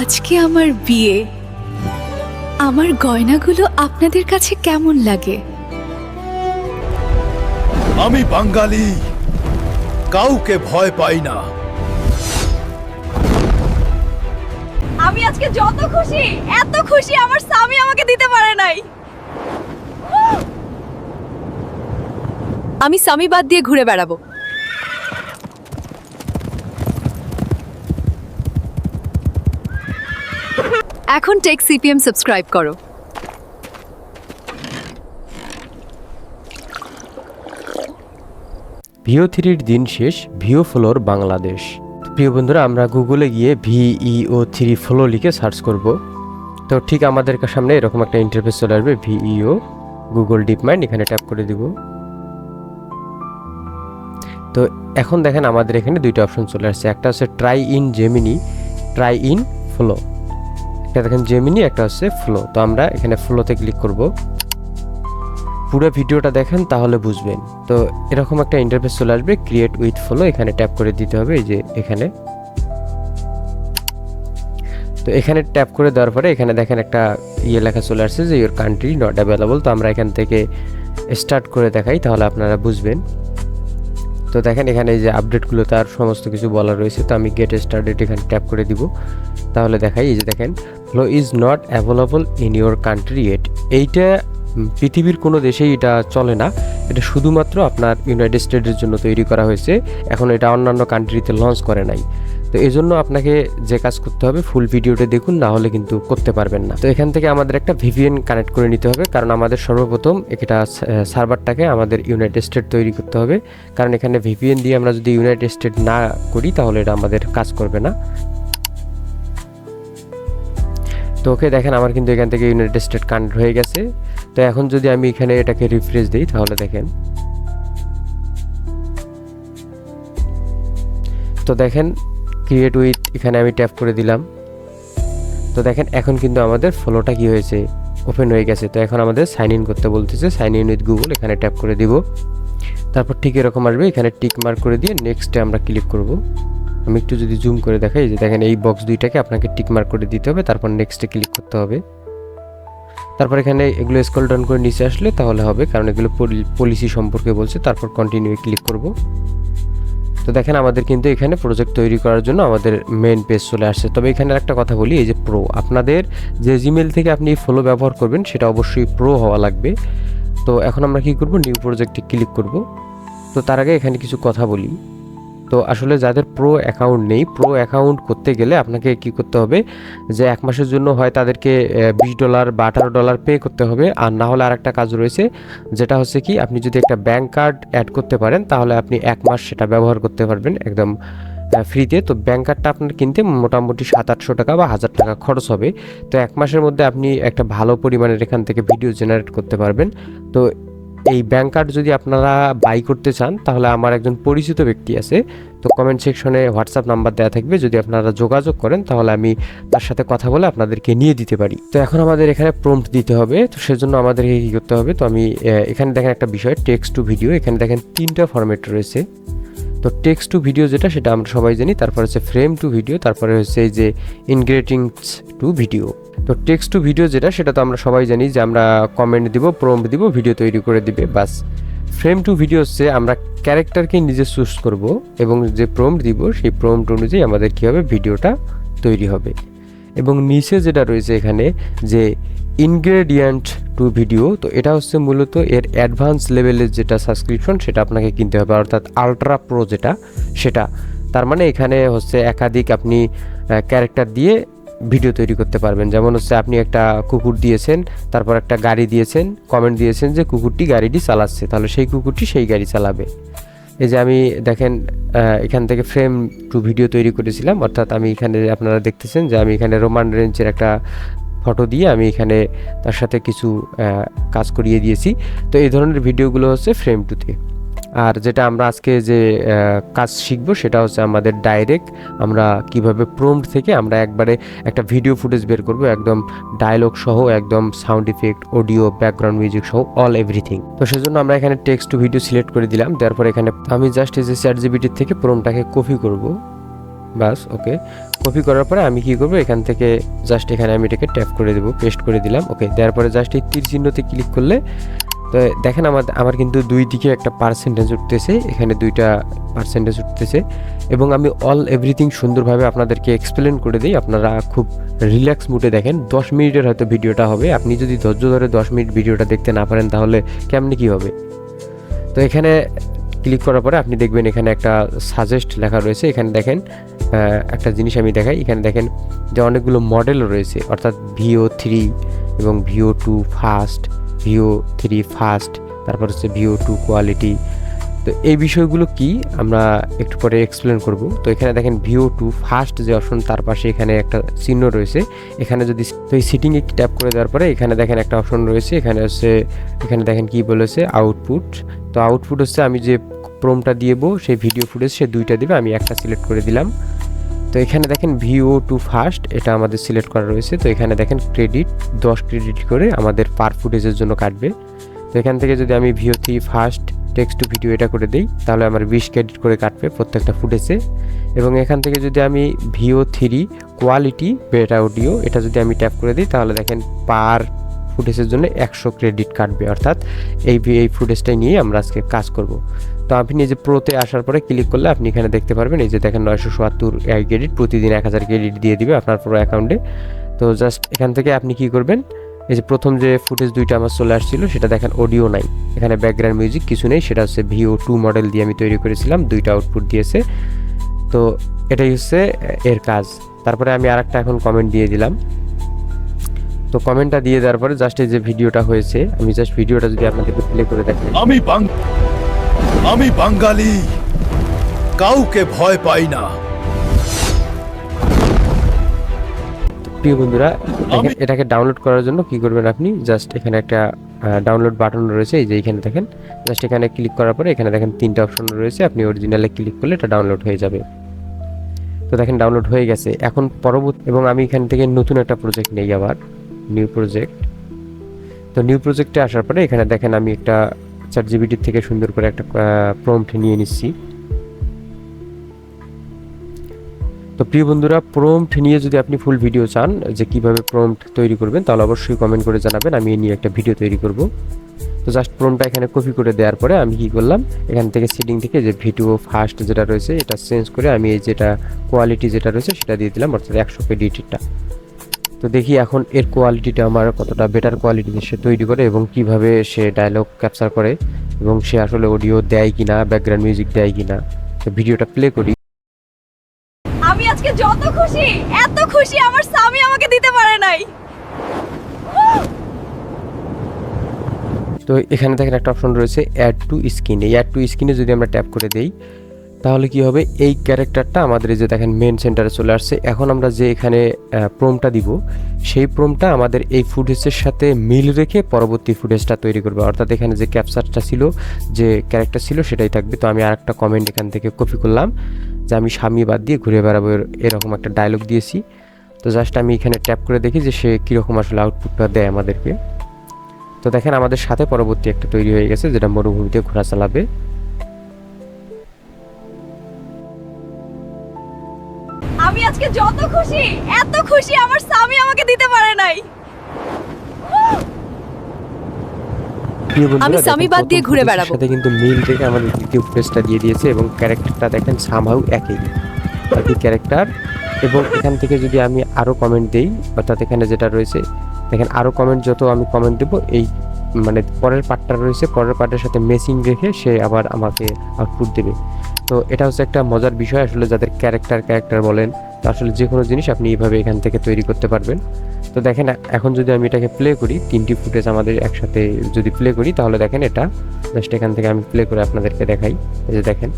আজকে আমার বিয়ে। আমার গয়নাগুলো আপনাদের কাছে কেমন লাগে? আমি বাঙালি। কাউকে ভয় পাই না। আমি আজকে যত খুশি এত খুশি আমার স্বামী আমাকে দিতে পারে নাই। আমি স্বামী বাদ দিয়ে ঘুরে বেড়াবো। এখন টেক সিপিএম সাবস্ক্রাইব করো। ভিও থ্রির দিন শেষ, ভিও ফ্লোর বাংলাদেশ। প্রিয় বন্ধুরা, আমরা গুগলে গিয়ে ভিইও থ্রি ফ্লো লিখে সার্চ করব। তো ঠিক আমাদের সামনে এরকম একটা ইন্টারফেস চলে আসবে, ভিইও, গুগল ডিপ মাইন্ড এখানে ট্যাপ করে দিব। তো এখন দেখেন আমাদের এখানে দুইটা অপশন চলে আসছে, একটা হচ্ছে try in Gemini try in flow একটা দেখেন জেমিনি একটা হচ্ছে ফ্লো তো আমরা এখানে ফ্লোতে ক্লিক করব। পুরো ভিডিওটা দেখেন, তাহলে বুঝবেন। তো এরকম একটা ইন্টারফেস চলে আসবে ক্রিয়েট উইথ ফলো এখানে ট্যাপ করে দিতে হবে, এই যে এখানে। তো এখানে ট্যাপ করে দেওয়ার পরে এখানে দেখেন একটা ইয়ে লেখা চলে আসছে যে ইউর কান্ট্রি নট অ্যাভেলেবল তো আমরা এখান থেকে স্টার্ট করে দেখাই, তাহলে আপনারা বুঝবেন। তো দেখেন এখানে যে আপডেটগুলো তার সমস্ত কিছু বলা রয়েছে, তো আমি গেট স্টার্টেড এখানে ট্যাপ করে দিব। তাহলে দেখাই, এই যে দেখেন flow is not available in your country at এইটা পৃথিবীর কোনো দেশেই এটা চলে না। এটা শুধুমাত্র আপনার ইউনাইটেড স্টেটের জন্য তৈরি করা হয়েছে। এখন এটা অন্যান্য কান্ট্রিতে লঞ্চ করে নাই। তো এই জন্য আপনাকে যে কাজ করতে হবে ফুল ভিডিওটা দেখুন, না হলে কিন্তু করতে পারবেন না। তো এখান থেকে আমাদের একটা ভিভিএন কানেক্ট করে নিতে হবে, কারণ আমাদের সর্বপ্রথম এটা সার্ভারটাকে আমাদের ইউনাইটেড স্টেট তৈরি করতে হবে। কারণ এখানে ভিভিএন দিয়ে আমরা যদি ইউনাইটেড স্টেট না করি, তাহলে এটা আমাদের কাজ করবে না। তো ওকে দেখেন, আমার কিন্তু এখান থেকে ইউনাইটেড স্টেট কানেক্ট হয়ে গেছে। তো এখন যদি আমি এখানে এটাকে রিফ্রেশ দিই, তাহলে দেখেন। তো দেখেন ক্রিয়েট উইথ এখানে আমি ট্যাপ করে দিলাম। তো দেখেন, এখন কিন্তু আমাদের ফলোটা কি হয়েছে? ওপেন হয়ে গেছে। তো এখন আমাদের সাইন ইন করতে বলতেছে সাইন ইন উইথ গুগল এখানে ট্যাপ করে দিব। তারপর ঠিক এরকম আসবে, এখানে টিক মার্ক করে দিয়ে নেক্সটে আমরা ক্লিক করব। আমি একটু যদি জুম করে দেখাই, যে দেখেন এই বক্স দুইটাকে আপনাকে টিক মার্ক করে দিতে হবে, তারপর নেক্সটে ক্লিক করতে হবে। তারপর এখানে এগুলো স্কল ডাউন করে নিচে আসলে তাহলে হবে, কারণ এগুলো পলিসি সম্পর্কে বলছে, তারপর কন্টিনিউ ক্লিক করব। তো দেখেন আমাদের কিন্তু এখানে প্রজেক্ট তৈরি করার জন্য আমাদের মেন পেজ চলে আসছে। তবে এখানে একটা কথা বলি, এই যে প্রো আপনাদের যে জিমেল থেকে আপনি ফলো ব্যবহার করবেন, সেটা অবশ্যই প্রো হওয়া লাগবে। তো এখন আমরা কি করব নিউ প্রজেক্টে ক্লিক করব। তো তার আগে এখানে কিছু কথা বলি। তো আসলে যাদের প্রো অ্যাকাউন্ট নেই প্রো অ্যাকাউন্ট করতে গেলে আপনাকে কি করতে হবে? যে এক মাসের জন্য হয় তাদেরকে বিশ ডলার বা আঠারো ডলার পে করতে হবে। আর না হলে আরেকটা কাজ রয়েছে, যেটা হচ্ছে কি, আপনি যদি একটা ব্যাঙ্ক কার্ড অ্যাড করতে পারেন, তাহলে আপনি এক মাস সেটা ব্যবহার করতে পারবেন একদম ফ্রিতে তো ব্যাঙ্ক কার্ডটা আপনার কিনতে মোটামুটি সাত আটশো টাকা বা হাজার টাকা খরচ হবে। তো এক মাসের মধ্যে আপনি একটা ভালো পরিমাণের এখান থেকে ভিডিও জেনারেট করতে পারবেন। তো এই ব্যাংক কার্ড যদি আপনারা বাই করতে চান, তাহলে আমার একজন পরিচিত ব্যক্তি আছে। তো কমেন্ট সেকশনে হোয়াটসঅ্যাপ নাম্বার দেওয়া থাকবে। যদি আপনারা যোগাযোগ করেন, তাহলে আমি তার সাথে কথা বলে আপনাদেরকে নিয়ে দিতে পারি। তো এখন আমাদের এখানে প্রম্পট দিতে হবে। তো সেজন্য আমাদেরকে কী করতে হবে? তো আমি এখানে দেখেন একটা বিষয় টেক্সট টু ভিডিও এখানে দেখেন তিনটা ফরম্যাট রয়েছে। তো টেক্সট টু ভিডিও যেটা, সেটা আমরা সবাই জানি। তারপর হচ্ছে ফ্রেম টু ভিডিও তারপরে হচ্ছে এই যে ইনগ্রেটিংস টু ভিডিও তো টেক্সট টু ভিডিও যেটা, সেটা তো আমরা সবাই জানি যে আমরা কমেন্ট দিব প্রম্পট দিব ভিডিও তৈরি করে দিবে। বাস ফ্রেম টু ভিডিও হচ্ছে আমরা ক্যারেক্টারকে নিজে চুজ করব এবং যে প্রম্পট দিব, সেই প্রম্পট অনুযায়ী আমাদের কী হবে? ভিডিওটা তৈরি হবে। এবং নিচে যেটা রয়েছে এখানে যে ইনগ্রেডিয়েন্ট টু ভিডিও তো এটা হচ্ছে মূলত এর অ্যাডভান্স লেভেলের যেটা সাবস্ক্রিপশন সেটা আপনাকে কিনতে হবে। অর্থাৎ আলট্রা প্রো যেটা, সেটা। তার মানে এখানে হচ্ছে একাধিক আপনি ক্যারেক্টার দিয়ে ভিডিও তৈরি করতে পারবেন। যেমন হচ্ছে আপনি একটা কুকুর দিয়েছেন, তারপর একটা গাড়ি দিয়েছেন কমেন্ট দিয়েছেন যে কুকুরটি গাড়িটি চালাচ্ছে, তাহলে সেই কুকুরটি সেই গাড়ি চালাবে। এই যে আমি দেখেন এখান থেকে ফ্রেম টু ভিডিও তৈরি করেছিলাম, অর্থাৎ আমি এখানে আপনারা দেখতেছেন যে আমি এখানে রোমান রেঞ্জের একটা ফটো দিয়ে আমি এখানে তার সাথে কিছু কাজ করিয়ে দিয়েছি। তো এই ধরনের ভিডিওগুলো হচ্ছে ফ্রেম টুতে আর যেটা আমরা আজকে যে কাজ শিখব সেটা হচ্ছে আমাদের ডাইরেক্ট আমরা কীভাবে প্রম্পট থেকে আমরা একবারে একটা ভিডিও ফুটেজ বের করব, একদম ডায়লগ সহ, একদম sound effect audio background music সহ অল এভরিথিং তো সেজন্য আমরা এখানে টেক্সট টু ভিডিও সিলেক্ট করে দিলাম তারপর এখানে আমি জাস্ট এই যে চ্যাট জিবিটির থেকে প্রোমটাকে কপি করব। বাস ওকে কপি করার পরে আমি কি করব, এখান থেকে জাস্ট এখানে আমি এটাকে ট্যাপ করে দেবো পেস্ট করে দিলাম ওকে দেওয়ার পরে জাস্ট এই তীর চিহ্নতে ক্লিক করলে তো দেখেন আমার আমার কিন্তু দুই দিকে একটা পার্সেন্টেজ উঠতেছে, এখানে দুইটা পার্সেন্টেজ উঠতেছে এবং আমি অল এভরিথিং সুন্দরভাবে আপনাদেরকে এক্সপ্লেন করে দিই। আপনারা খুব রিল্যাক্স মুডে দেখেন, দশ মিনিটের হয়তো ভিডিওটা হবে। আপনি যদি ধৈর্য ধরে দশ মিনিট ভিডিওটা দেখতে না পারেন, তাহলে কেমনি কী হবে? তো এখানে ক্লিক করার পরে আপনি দেখবেন এখানে একটা সাজেস্ট লেখা রয়েছে। এখানে দেখেন একটা জিনিস আমি দেখাই। এখানে দেখেন যে অনেকগুলো মডেল রয়েছে, অর্থাৎ ভিও থ্রি এবং Veo two fast Veo three fast তারপর হচ্ছে ভিও টু কোয়ালিটি তো এই বিষয়গুলো কি আমরা একটু পরে এক্সপ্লেন করব। তো এখানে দেখেন ভিও টু ফার্স্ট যে অপশন তার পাশে এখানে একটা চিহ্ন রয়েছে। এখানে যদি তো এই সিটিংয়ে ট্যাপ করে দেওয়ার পরে এখানে দেখেন একটা অপশন রয়েছে। এখানে হচ্ছে, এখানে দেখেন কি বলেছে? আউটপুট তো আউটপুট হচ্ছে আমি যে প্রোমটা দিয়েবো সেই ভিডিও ফুটেজ সে দুইটা দিবে, আমি একটা সিলেক্ট করে দিলাম। তো এখানে দেখেন ভিও টু ফার্স্ট এটা আমাদের সিলেক্ট করা রয়েছে। তো এখানে দেখেন ক্রেডিট দশ ক্রেডিট করে আমাদের পার ফুটেজের জন্য কাটবে। তো এখান থেকে যদি আমি Veo three first text to video এটা করে দিই, তাহলে আমার বিশ ক্রেডিট করে কাটবে প্রত্যেকটা ফুটেজে এবং এখান থেকে যদি আমি VO three quality beta audio এটা যদি আমি ট্যাপ করে দিই, তাহলে দেখেন পার ফুটেজের জন্য একশো ক্রেডিট কাটবে। অর্থাৎ এই এই ফুটেজটাই নিয়ে আমরা আজকে কাজ করব। তো আপনি এই যে প্রোতে আসার পরে ক্লিক করলে আপনি এখানে দেখতে পারবেন, এই যে দেখেন নয়শো চুয়াত্তর ক্রেডিট প্রতিদিন এক হাজার ক্রেডিট দিয়ে দিবে আপনার পুরো অ্যাকাউন্টে তো জাস্ট এখান থেকে আপনি কি করবেন, এই যে প্রথম যে ফুটেজ দুইটা আমার চলে আসছিল, সেটা দেখেন অডিও নাই। এখানে ব্যাকগ্রাউন্ড মিউজিক কিছু নেই, সেটা হচ্ছে ভিও টু মডেল দিয়ে আমি তৈরি করেছিলাম, দুইটা আউটপুট দিয়েছে। তো এটাই হচ্ছে এর কাজ। তারপরে আমি আরেকটা এখন কমেন্ট দিয়ে দিলাম। তো কমেন্টটা দিয়ে দেওয়ার পরে জাস্ট এই যে ভিডিওটা হয়েছে, আমি জাস্ট ভিডিওটা যদি আপনাদেরকে প্লে করে দেখাই। আমি আমি বাঙালি। কাউকে ভয় পাই না। প্রিয় বন্ধুরা এটাকে ডাউনলোড করার জন্য কি করবেন আপনি? জাস্ট এখানে একটা ডাউনলোড বাটন রয়েছে এই যে এখানে দেখেন। জাস্ট এখানে ক্লিক করার পরে এখানে দেখেন তিনটা অপশন রয়েছে। আপনি অরিজিনালে ক্লিক করলে এটা ডাউনলোড হয়ে যাবে। তো দেখেন ডাউনলোড হয়ে গেছে। এখন পরবর্তী এবং আমি এখান থেকে নতুন একটা প্রজেক্ট নেই আবার নিউ প্রজেক্ট তো নিউ প্রজেক্টে আসার পরে এখানে দেখেন আমি একটা চার জিবিটির থেকে সুন্দর করে একটা প্রম্পট নিয়ে নিচ্ছি। তো প্রিয় বন্ধুরা প্রম্পট নিয়ে যদি আপনি ফুল ভিডিও চান, যে কীভাবে প্রম্পট তৈরি করবেন, তাহলে অবশ্যই কমেন্ট করে জানাবেন, আমি এ নিয়ে একটা ভিডিও তৈরি করব। তো জাস্ট প্রম্পটটা এখানে কপি করে দেওয়ার পরে আমি কি করলাম, এখান থেকে সেটিং থেকে যে ভিডিও ফার্স্ট যেটা রয়েছে, এটা চেঞ্জ করে আমি এই যেটা কোয়ালিটি যেটা রয়েছে, সেটা দিয়ে দিলাম, অর্থাৎ একশো কেডিটিটা তো দেখি এখন এর কোয়ালিটিটা আমার কতটা বেটার কোয়ালিটিতে সে তৈরি করে এবং কীভাবে সে ডায়লগ ক্যাপচার করে এবং সে আসলে অডিও দেয় কিনা ব্যাকগ্রাউন্ড মিউজিক দেয় কিনা। তো ভিডিওটা প্লে করি। আমি আজকে যত খুশি এত খুশি আমার স্বামী আমাকে দিতে পারে নাই। তো এখানে দেখেন একটা অপশন রয়েছে অ্যাড টু স্ক্রিন এই অ্যাড টু স্ক্রিনে যদি আমরা ট্যাপ করে দেই তাহলে কি হবে? এই ক্যারেক্টারটা আমাদের এই যে দেখেন মেন সেন্টারে চলে আসছে। এখন আমরা যে এখানে প্রোমটা দিব, সেই প্রোমটা আমাদের এই ফুটেজের সাথে মিল রেখে পরবর্তী ফুটেজটা তৈরি করবে। অর্থাৎ এখানে যে ক্যাপচারটা ছিল, যে ক্যারেক্টার ছিল, সেটাই থাকবে। তো আমি আরেকটা কমেন্ট এখান থেকে কপি করলাম, যে আমি স্বামী বাদ দিয়ে ঘুরে বেড়াবো এরকম একটা ডায়লগ দিয়েছি। তো জাস্ট আমি এখানে ট্যাপ করে দেখি যে সে কীরকম আসলে আউটপুটটা দেয় আমাদেরকে। তো দেখেন আমাদের সাথে পরবর্তী একটা তৈরি হয়ে গেছে, যেটা মরুভূমিতে ঘোরা চালাবে। আমি আজকে যত খুশি এত খুশি আমার স্বামী আমাকে দিতে পারে নাই। আমি স্বামী বাদ দিয়ে ঘুরে বেড়াবো। সাথে কিন্তু মিল থেকে আমাদের দ্বিতীয় ফুটেজটা দিয়ে দিয়েছে এবং ক্যারেক্টারটা দেখেন সামহাউ একই। একই ক্যারেক্টার। এবং এখান থেকে যদি আমি আরও কমেন্ট দেই অর্থাৎ এখানে যেটা রয়েছে দেখেন আরও কমেন্ট যত আমি কমেন্ট দেবো এই মানে পরের পার্টটা রয়েছে পরের পার্টের সাথে মেসিং রেখে সে আবার আমাকে আউটপুট দেবে। তো এটা হচ্ছে একটা মজার বিষয় আসলে যাদের ক্যারেক্টার ক্যারেক্টার বলেন, তো আসলে যে কোনো জিনিস আপনি এইভাবে এখান থেকে তৈরি করতে পারবেন। তো দেখেন, এখন যদি আমি এটাকে প্লে করি, তিনটি ফুটেজ আমাদের একসাথে যদি প্লে করি, তাহলে দেখেন এটা জাস্ট এখান থেকে আমি প্লে করে আপনাদেরকে দেখাই। এই যে দেখেন,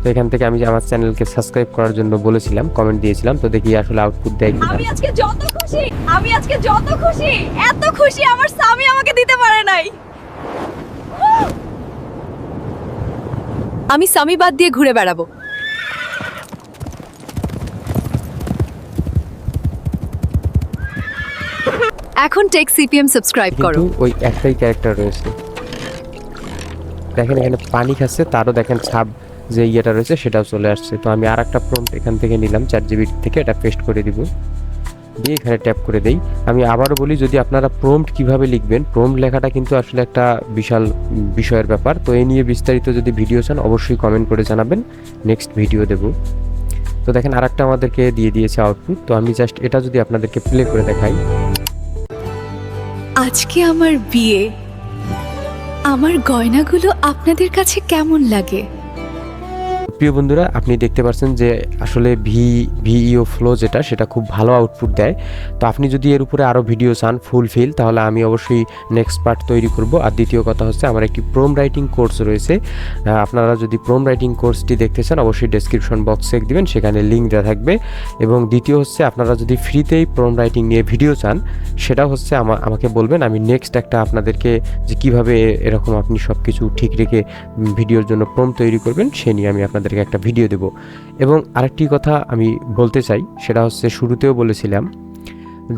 তো এখান থেকে আমি আমার চ্যানেলকে সাবস্ক্রাইব করার জন্য বলেছিলাম কমেন্ট দিয়েছিলাম, তো দেখি আসলে আউটপুট দেয় কিনা। আমি আজকে যত খুশি, আমি আজকে যত খুশি, এত খুশি আমার স্বামী আমাকে দিতে পারে নাই। আমি স্বামী বাদ দিয়ে ঘুরে বেড়াবো। এখন টেক সিপিএম সাবস্ক্রাইব করো। ওই একটাই ক্যারেক্টার রয়েছে। দেখেন এখানে পানি খাচ্ছে তারও দেখেন ছাপ যে ইয়েটা রয়েছে সেটাও চলে আসছে। তো আমি আর একটা প্রম্পট এখান থেকে নিলাম চার জিবি থেকে এটা পেস্ট করে দিব। দিয়ে এখানে ট্যাপ করে দেই। আমি আবারও বলি, যদি আপনারা প্রম্পট কীভাবে লিখবেন প্রম্পট লেখাটা কিন্তু আসলে একটা বিশাল বিষয়ের ব্যাপার। তো এই নিয়ে বিস্তারিত যদি ভিডিও চান, অবশ্যই কমেন্ট করে জানাবেন। নেক্সট ভিডিও দেব। তো দেখেন, আরেকটা আমাদেরকে দিয়ে দিয়েছে আউটপুট তো আমি জাস্ট এটা যদি আপনাদেরকে প্লে করে দেখাই। আজকে আমার বিয়ে। আমার গয়নাগুলো আপনাদের কাছে কেমন লাগে? প্রিয় বন্ধুরা, আপনি দেখতে পাচ্ছেন যে আসলে ভি ভিইও ফ্লো যেটা, সেটা খুব ভালো আউটপুট দেয়। তো আপনি যদি এর উপরে আরও ভিডিও চান ফুল ফিল তাহলে আমি অবশ্যই নেক্সট পার্ট তৈরি করব। আর দ্বিতীয় কথা হচ্ছে, আমার একটি প্রোম রাইটিং কোর্স রয়েছে। আপনারা যদি প্রোম রাইটিং কোর্সটি দেখতে চান, অবশ্যই ডেসক্রিপশন বক্সে দিবেন, সেখানে লিঙ্ক দেওয়া থাকবে। এবং দ্বিতীয় হচ্ছে, আপনারা যদি ফ্রিতেই প্রোম রাইটিং নিয়ে ভিডিও চান সেটা হচ্ছে আমা- আমাকে বলবেন। আমি নেক্সট একটা আপনাদেরকে যে কীভাবে এরকম আপনি সব কিছু ঠিক রেখে ভিডিওর জন্য প্রোম তৈরি করবেন, সে নিয়ে আমি আপনাদেরকে একটা ভিডিও দেব। এবং আরেকটি কথা আমি বলতে চাই, সেটা হচ্ছে শুরুতেও বলেছিলাম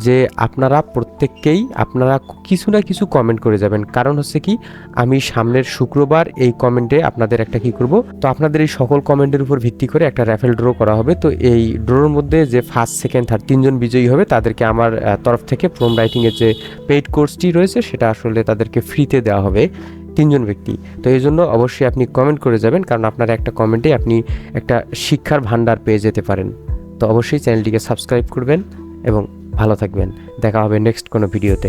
যে আপনারা প্রত্যেককেই আপনারা কিছু না কিছু কমেন্ট করে যাবেন। কারণ হচ্ছে কি, আমি সামনের শুক্রবার এই কমেন্টে আপনাদের একটা কি করব? তো আপনাদের এই সকল কমেন্টের উপর ভিত্তি করে একটা র্যাফেল ড্র করা হবে। তো এই ড্রোর মধ্যে যে ফার্স্ট সেকেন্ড থার্ড তিনজন বিজয়ী হবে, তাদেরকে আমার তরফ থেকে প্রোম রাইটিংয়ের যে পেইড কোর্সটি রয়েছে, সেটা আসলে তাদেরকে ফ্রিতে দেওয়া হবে। তিনজন ব্যক্তি। তো এই জন্য অবশ্যই আপনি কমেন্ট করে যাবেন, কারণ আপনার একটা কমেন্টে আপনি একটা শিক্ষার ভান্ডার পেয়ে যেতে পারেন। তো অবশ্যই চ্যানেলটিকে সাবস্ক্রাইব করবেন এবং ভালো থাকবেন। দেখা হবে নেক্সট কোনো ভিডিওতে